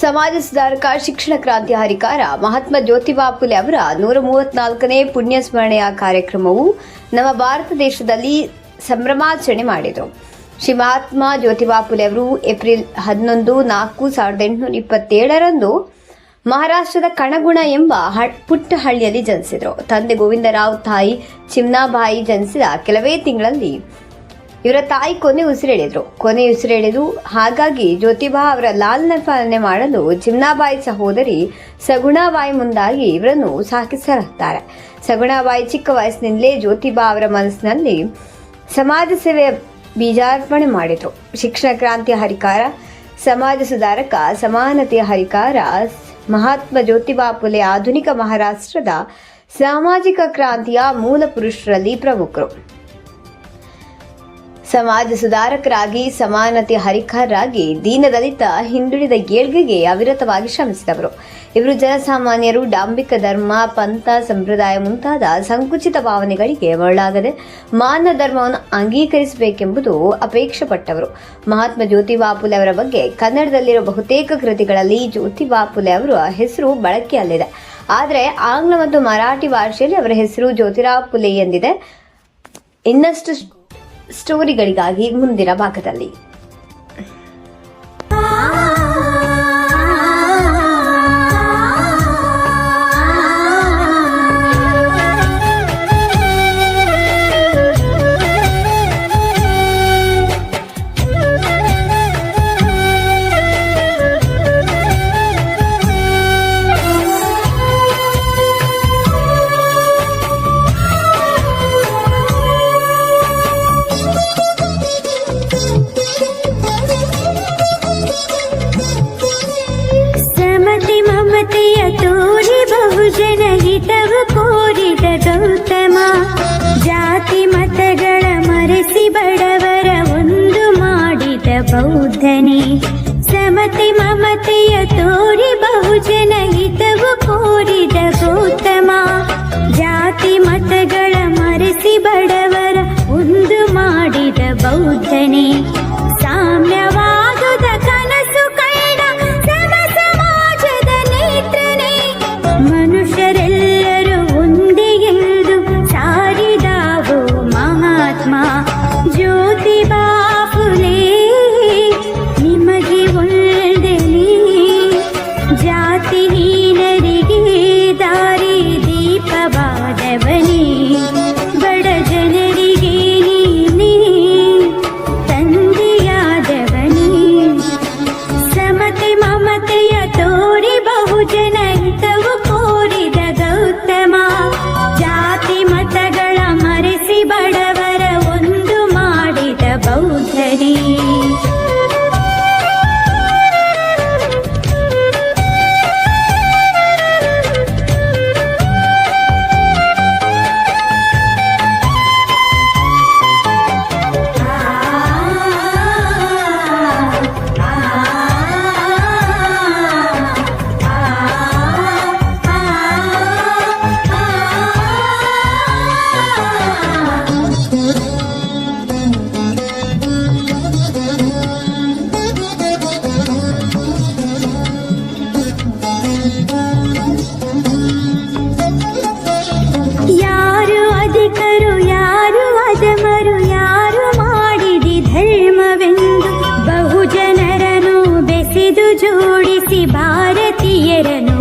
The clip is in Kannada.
ಸಮಾಜ ಸುಧಾರಕ ಶಿಕ್ಷಣ ಕ್ರಾಂತಿ ಹರಿಕಾರ ಮಹಾತ್ಮ ಜ್ಯೋತಿಬಾ ಫುಲೆ ಅವರ ನೂರ ಮೂವತ್ನಾಲ್ಕನೇ ಪುಣ್ಯ ಸ್ಮರಣೆಯ ಕಾರ್ಯಕ್ರಮವು ನಮ್ಮ ಭಾರತ ದೇಶದಲ್ಲಿ ಸಂಭ್ರಮಾಚರಣೆ ಮಾಡಿದರು. ಶ್ರೀ ಮಹಾತ್ಮ ಜ್ಯೋತಿಬಾ ಫುಲೆ ಅವರು ಏಪ್ರಿಲ್ ಹನ್ನೊಂದು ನಾಲ್ಕು ಸಾವಿರದ ಎಂಟುನೂರ ಇಪ್ಪತ್ತೇಳರಂದು ಮಹಾರಾಷ್ಟ್ರದ ಕಣಗುಣ ಎಂಬ ಪುಟ್ಟ ಹಳ್ಳಿಯಲ್ಲಿ ಜನಿಸಿದರು. ತಂದೆ ಗೋವಿಂದರಾವ್ ತಾಯಿ ಚಿಮ್ನಾಬಾಯಿ ಜನಿಸಿದ ಕೆಲವೇ ತಿಂಗಳಲ್ಲಿ ಇವರ ತಾಯಿ ಕೊನೆ ಉಸಿರೆಳೆದ್ರು ಕೊನೆ ಉಸಿರೆಳೆದು ಹಾಗಾಗಿ ಜ್ಯೋತಿಬಾ ಅವರ ಲಾಲ್ನ ಪಾಲನೆ ಮಾಡಲು ಜಿಮ್ನಾಬಾಯಿ ಸಹೋದರಿ ಸಗುಣಾಬಾಯಿ ಮುಂದಾಗಿ ಇವರನ್ನು ಸಾಕಿಸಲಾಗ್ತಾರೆ ಸಗುಣಾಬಾಯಿ ಚಿಕ್ಕ ವಯಸ್ಸಿನಿಂದಲೇ ಜ್ಯೋತಿಬಾ ಅವರ ಮನಸ್ಸಿನಲ್ಲಿ ಸಮಾಜ ಸೇವೆಯ ಬೀಜಾರ್ಪಣೆ ಮಾಡಿದರು. ಶಿಕ್ಷಣ ಕ್ರಾಂತಿಯ ಹರಿಕಾರ, ಸಮಾಜ ಸುಧಾರಕ, ಸಮಾನತೆಯ ಹರಿಕಾರ, ಮಹಾತ್ಮ ಜ್ಯೋತಿಬಾ ಪುಲೆ ಆಧುನಿಕ ಮಹಾರಾಷ್ಟ್ರದ ಸಾಮಾಜಿಕ ಕ್ರಾಂತಿಯ ಮೂಲ ಪುರುಷರಲ್ಲಿ ಪ್ರಮುಖರು. ಸಮಾಜ ಸುಧಾರಕರಾಗಿ, ಸಮಾನತೆ ಹರಿಕಾರರಾಗಿ, ದೀನದಲಿತ ಹಿಂದುಳಿದ ಏಳ್ಗೆಗೆ ಅವಿರತವಾಗಿ ಶ್ರಮಿಸಿದವರು. ಇವರು ಜನಸಾಮಾನ್ಯರು, ಡಾಂಬಿಕ ಧರ್ಮ, ಪಂಥ, ಸಂಪ್ರದಾಯ ಮುಂತಾದ ಸಂಕುಚಿತ ಭಾವನೆಗಳಿಗೆ ಒಳಗಾಗದೆ ಮಾನ ಧರ್ಮವನ್ನು ಅಂಗೀಕರಿಸಬೇಕೆಂಬುದು ಅಪೇಕ್ಷೆ ಪಟ್ಟವರು ಮಹಾತ್ಮ ಜ್ಯೋತಿಬಾ ಫುಲೆ ಅವರ ಬಗ್ಗೆ ಕನ್ನಡದಲ್ಲಿರುವ ಬಹುತೇಕ ಕೃತಿಗಳಲ್ಲಿ ಜ್ಯೋತಿಬಾ ಫುಲೆ ಅವರ ಹೆಸರು ಬಳಕೆಯಲ್ಲಿದೆ ಆದರೆ ಆಂಗ್ಲ ಮತ್ತು ಮರಾಠಿ ಭಾಷೆಯಲ್ಲಿ ಅವರ ಹೆಸರು ಜ್ಯೋತಿರಾವ್ ಫುಲೆ ಎಂದಿದೆ. ಇನ್ನಷ್ಟು ಸ್ಟೋರಿಗಳಿಗಾಗಿ ಮುಂದಿನ ಭಾಗದಲ್ಲಿ. ಬೌದ್ಧನೇ ಸಮತೆ ಮಮತೆಯ ತೋರಿ ಬಹುಜನ ಹಿತವ ಕೋರಿದ ಗೌತಮ ಜೋಡಿಸಿ ಭಾರತೀಯರನು